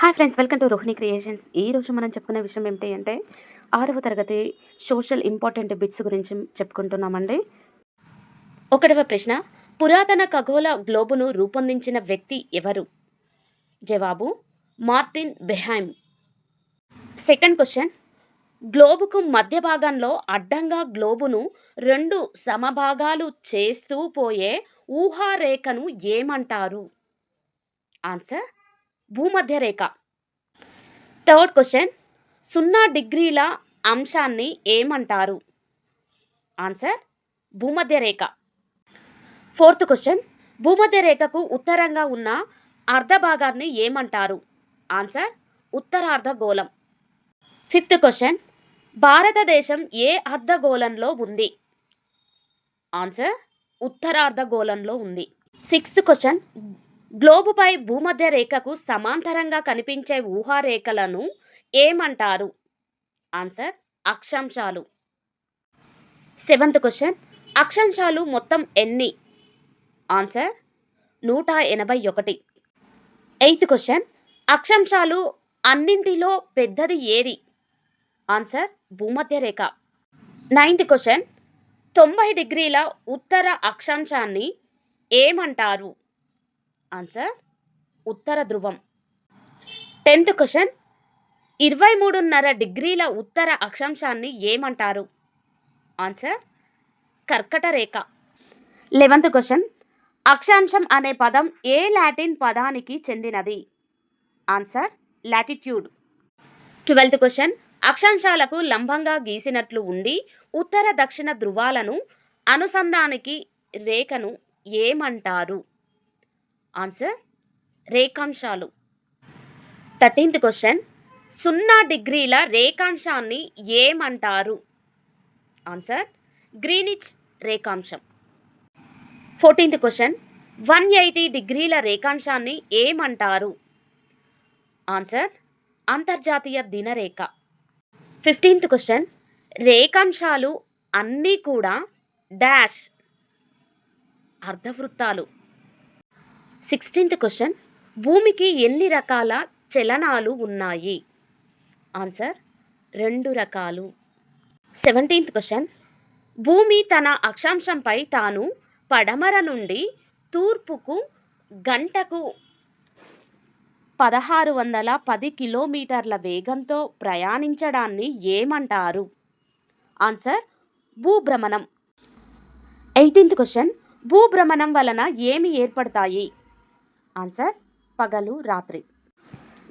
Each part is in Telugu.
Hi friends welcome to Rohini creations. ఈరోజు మనం చెప్పుకునే విషయం ఏమిటి అంటే ఆరవ తరగతి సోషల్ ఇంపార్టెంట్ బిట్స్ గురించి చెప్పుకుంటున్నామండి. ఒకటవ ప్రశ్న పురాతన ఖగోళ గ్లోబును రూపొందించిన వ్యక్తి ఎవరు? జవాబు మార్టిన్ బెహైమ్. సెకండ్ క్వశ్చన్ గ్లోబుకు మధ్య భాగంలో అడ్డంగా గ్లోబును రెండు సమభాగాలు చేస్తూ పోయే ఊహారేఖను ఏమంటారు? ఆన్సర్ భూమధ్య రేఖ థర్డ్ క్వశ్చన్. సున్నా డిగ్రీల అంశాన్ని ఏమంటారు? ఆన్సర్ భూమధ్య రేఖ ఫోర్త్ క్వశ్చన్. భూమధ్య రేఖకు ఉత్తరంగా ఉన్న అర్ధ భాగాన్ని ఏమంటారు? ఆన్సర్ ఉత్తరార్ధగోళం. Fifth question. భారతదేశం ఏ అర్ధగోళంలో ఉంది? ఆన్సర్ ఉత్తరార్ధగోళంలో ఉంది. Sixth question. గ్లోబుపై భూమధ్య రేఖకు సమాంతరంగా కనిపించే ఊహారేఖలను ఏమంటారు? ఆన్సర్ అక్షాంశాలు. సెవెంత్ క్వశ్చన్ అక్షాంశాలు మొత్తం ఎన్ని? ఆన్సర్ నూట ఎనభై ఒకటి. ఎయిత్ క్వశ్చన్ అక్షాంశాలు అన్నింటిలో పెద్దది ఏది? ఆన్సర్ భూమధ్య రేఖ. నైన్త్ క్వశ్చన్ తొంభై డిగ్రీల ఉత్తర అక్షాంశాన్ని ఏమంటారు? ఆన్సర్ ఉత్తర ధ్రువం. టెన్త్ క్వశ్చన్ ఇరవై మూడున్నర డిగ్రీల ఉత్తర అక్షాంశాన్ని ఏమంటారు? ఆన్సర్ కర్కట రేఖ. లెవెంత్ క్వశ్చన్ అక్షాంశం అనే పదం ఏ లాటిన్ పదానికి చెందినది? ఆన్సర్ లాటిట్యూడ్ ట్వెల్త్ క్వశ్చన్ అక్షాంశాలకు లంబంగా గీసినట్లు ఉండి ఉత్తర దక్షిణ ధృవాలను అనుసంధానికి రేఖను ఏమంటారు? ఆన్సర్ రేఖాంశాలు. Thirteenth question. సున్నా డిగ్రీల రేఖాంశాన్ని ఏమంటారు? Answer Greenwich రేఖాంశం. Fourteenth question. One eighty డిగ్రీల రేఖాంశాన్ని ఏమంటారు? ఆన్సర్ అంతర్జాతీయ దినరేఖ. Fifteenth question. రేఖాంశాలు అన్నీ కూడా డాష్ అర్ధవృత్తాలు. సిక్స్టీన్త్ క్వశ్చన్ భూమికి ఎన్ని రకాల చలనాలు ఉన్నాయి? ఆన్సర్ రెండు రకాలు. సెవెంటీన్త్ క్వశ్చన్ భూమి తన అక్షాంశంపై తాను పడమర నుండి తూర్పుకు గంటకు పదహారు వందల పది కిలోమీటర్ల వేగంతో ప్రయాణించడాన్ని ఏమంటారు? ఆన్సర్ భూభ్రమణం. ఎయిటీన్త్ క్వశ్చన్ భూభ్రమణం వలన ఏమి ఏర్పడతాయి? ఆన్సర్ పగలు రాత్రి.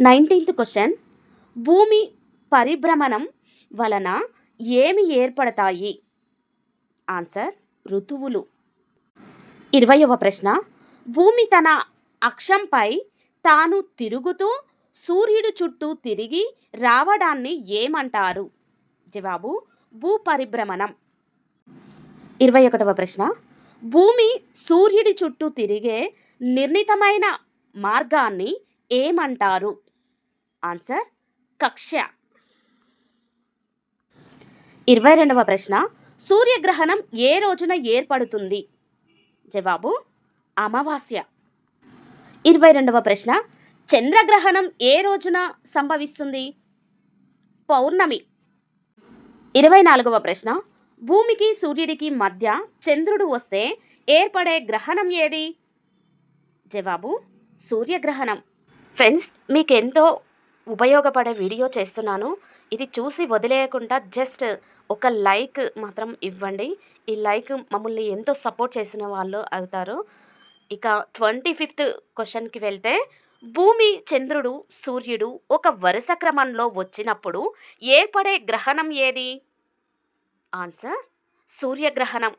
Nineteenth question. భూమి పరిభ్రమణం వలన ఏమి ఏర్పడతాయి? ఆన్సర్ ఋతువులు. ఇరవయవ ప్రశ్న. భూమి తన అక్షంపై తాను తిరుగుతూ సూర్యుడు చుట్టూ తిరిగి రావడాన్ని ఏమంటారు? జవాబు భూపరిభ్రమణం. ఇరవై ఒకటవ ప్రశ్న. భూమి సూర్యుడి చుట్టూ తిరిగే నిర్ణీతమైన మార్గాన్ని ఏమంటారు? ఆన్సర్ కక్ష్య. ఇరవై రెండవ ప్రశ్న సూర్యగ్రహణం ఏ రోజున ఏర్పడుతుంది? జవాబు అమావాస్య. ఇరవై రెండవ ప్రశ్న చంద్రగ్రహణం ఏ రోజున సంభవిస్తుంది? పౌర్ణమి. ఇరవై నాలుగవ ప్రశ్న భూమికి సూర్యుడికి మధ్య చంద్రుడు వస్తే ఏర్పడే గ్రహణం ఏది? జవాబు సూర్యగ్రహణం. ఫ్రెండ్స్ మీకు ఎంతో ఉపయోగపడే వీడియో చేస్తున్నాను. ఇది చూసి వదిలేయకుండా జస్ట్ ఒక లైక్ మాత్రం ఇవ్వండి. ఈ లైక్ మమ్మల్ని ఎంతో సపోర్ట్ చేసిన వాళ్ళు అవుతారు. ఇక ట్వంటీ ఫిఫ్త్ క్వశ్చన్కి వెళ్తే భూమి చంద్రుడు సూర్యుడు ఒక వరుస క్రమంలో వచ్చినప్పుడు ఏర్పడే గ్రహణం ఏది? ఆన్సర్ సూర్యగ్రహణం.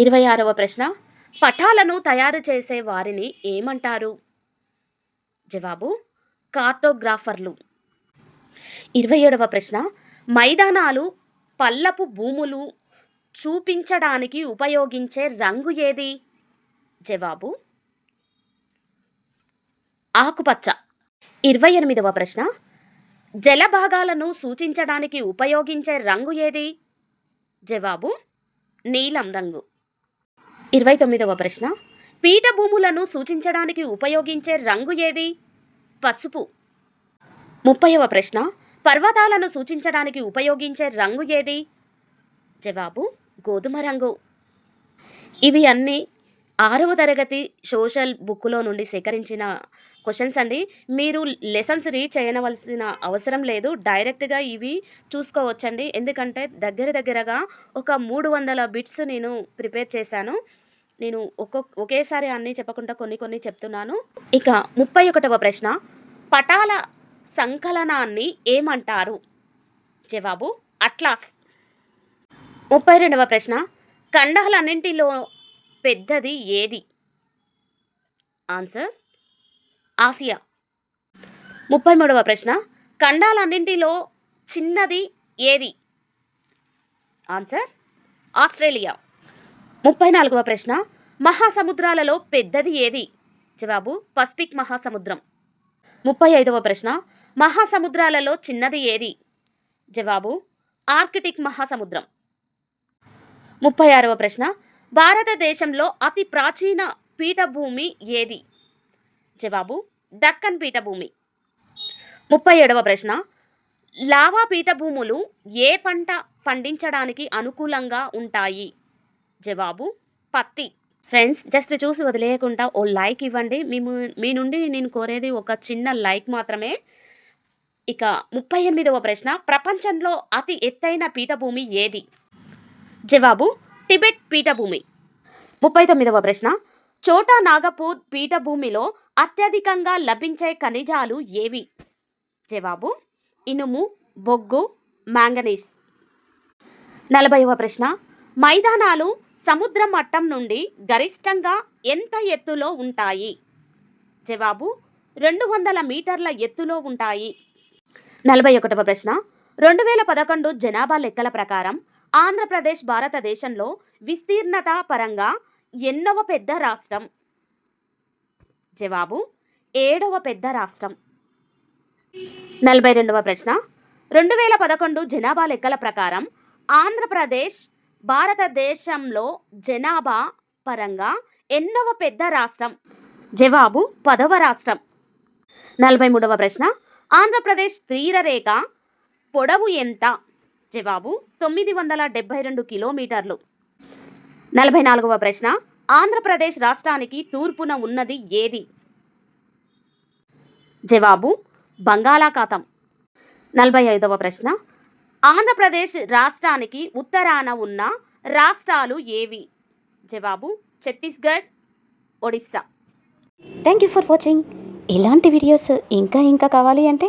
ఇరవై ఆరవ ప్రశ్న పటాలను తయారు చేసే వారిని ఏమంటారు? జవాబు కార్టోగ్రాఫర్లు. ఇరవై ఏడవ ప్రశ్న మైదానాలు పల్లపు భూములు చూపించడానికి ఉపయోగించే రంగు ఏది? జవాబు ఆకుపచ్చ. ఇరవై ఎనిమిదవ ప్రశ్న జలభాగాలను సూచించడానికి ఉపయోగించే రంగు ఏది? జవాబు నీలం రంగు. ఇరవై తొమ్మిదవ ప్రశ్న. పీఠభూములను సూచించడానికి ఉపయోగించే రంగు ఏది? పసుపు. ముప్పైవ ప్రశ్న. పర్వతాలను సూచించడానికి ఉపయోగించే రంగు ఏది? జవాబు గోధుమ రంగు. ఇవి అన్నీ ఆరవ తరగతి సోషల్ బుక్లో నుండి సేకరించిన క్వశ్చన్స్ అండి. మీరు లెసన్స్ రీడ్ చేయవలసిన అవసరం లేదు. డైరెక్ట్గా ఇవి చూసుకోవచ్చండి. ఎందుకంటే దగ్గర దగ్గరగా ఒక మూడు వందల బిట్స్ నేను ప్రిపేర్ చేశాను. నేను ఒక్కొక్క ఒకేసారి అన్నీ చెప్పకుండా కొన్ని కొన్ని చెప్తున్నాను. ఇక ముప్పై ఒకటవ ప్రశ్న. పటాల సంకలనాన్ని ఏమంటారు? జవాబు అట్లాస్. ముప్పై రెండవ ప్రశ్న. ఖండాలన్నింటిలో పెద్దది ఏది? Answer Asia. ముప్పై మూడవ ప్రశ్న ఖండాలన్నింటిలో చిన్నది ఏది? Answer Australia. ముప్పై నాలుగవ ప్రశ్న మహాసముద్రాలలో పెద్దది ఏది? జవాబు పసిఫిక్ మహాసముద్రం. ముప్పై ఐదవ ప్రశ్న మహాసముద్రాలలో చిన్నది ఏది? జవాబు ఆర్కిటిక్ మహాసముద్రం. ముప్పై ఆరవ ప్రశ్న భారతదేశంలో అతి ప్రాచీన పీఠభూమి ఏది? జవాబు దక్కన్ పీఠభూమి. ముప్పై ఏడవ ప్రశ్న. లావా పీఠభూములు ఏ పంట పండించడానికి అనుకూలంగా ఉంటాయి? జవాబు పత్తి. ఫ్రెండ్స్ జస్ట్ చూసి వదిలేయకుండా ఓ లైక్ ఇవ్వండి. మేము మీ నుండి నేను కోరేది ఒక చిన్న లైక్ మాత్రమే. ఇక ముప్పై ఎనిమిదవ ప్రశ్న. ప్రపంచంలో అతి ఎత్తైన పీఠభూమి ఏది? జవాబు టిబెట్ పీఠభూమి. ముప్పై తొమ్మిదవ ప్రశ్న. చోటా నాగపూర్ పీఠభూమిలో అత్యధికంగా లభించే ఖనిజాలు ఏవి? జవాబు ఇనుము బొగ్గు మ్యాంగనీస్ నలభైవ ప్రశ్న. మైదానాలు సముద్ర మట్టం నుండి గరిష్టంగా ఎంత ఎత్తులో ఉంటాయి? జవాబు రెండు వందల మీటర్ల ఎత్తులో ఉంటాయి. నలభై ఒకటవ ప్రశ్న. రెండు వేల పదకొండు జనాభా లెక్కల ప్రకారం ఆంధ్రప్రదేశ్ భారతదేశంలో విస్తీర్ణత పరంగా ఎన్నవ పెద్ద రాష్ట్రం? జవాబు ఏడవ పెద్ద రాష్ట్రం. నలభై రెండవ ప్రశ్న. రెండు వేల పదకొండు జనాభా లెక్కల ప్రకారం ఆంధ్రప్రదేశ్ భారతదేశంలో జనాభా పరంగా ఎన్నవ పెద్ద రాష్ట్రం? జవాబు పదవ రాష్ట్రం. నలభై మూడవ ప్రశ్న. ఆంధ్రప్రదేశ్ తీరరేఖ పొడవు ఎంత? జవాబు తొమ్మిది వందల డెబ్బై రెండు కిలోమీటర్లు. నలభై నాలుగవ ప్రశ్న ఆంధ్రప్రదేశ్ రాష్ట్రానికి తూర్పున ఉన్నది ఏది? జవాబు బంగాళాఖాతం. నలభై ఐదవ ప్రశ్న ఆంధ్రప్రదేశ్ రాష్ట్రానికి ఉత్తరాన ఉన్న రాష్ట్రాలు ఏవి? జవాబు Chhattisgarh Odisha. Thank you for watching ఇలాంటి వీడియోస్ ఇంకా ఇంకా కావాలి అంటే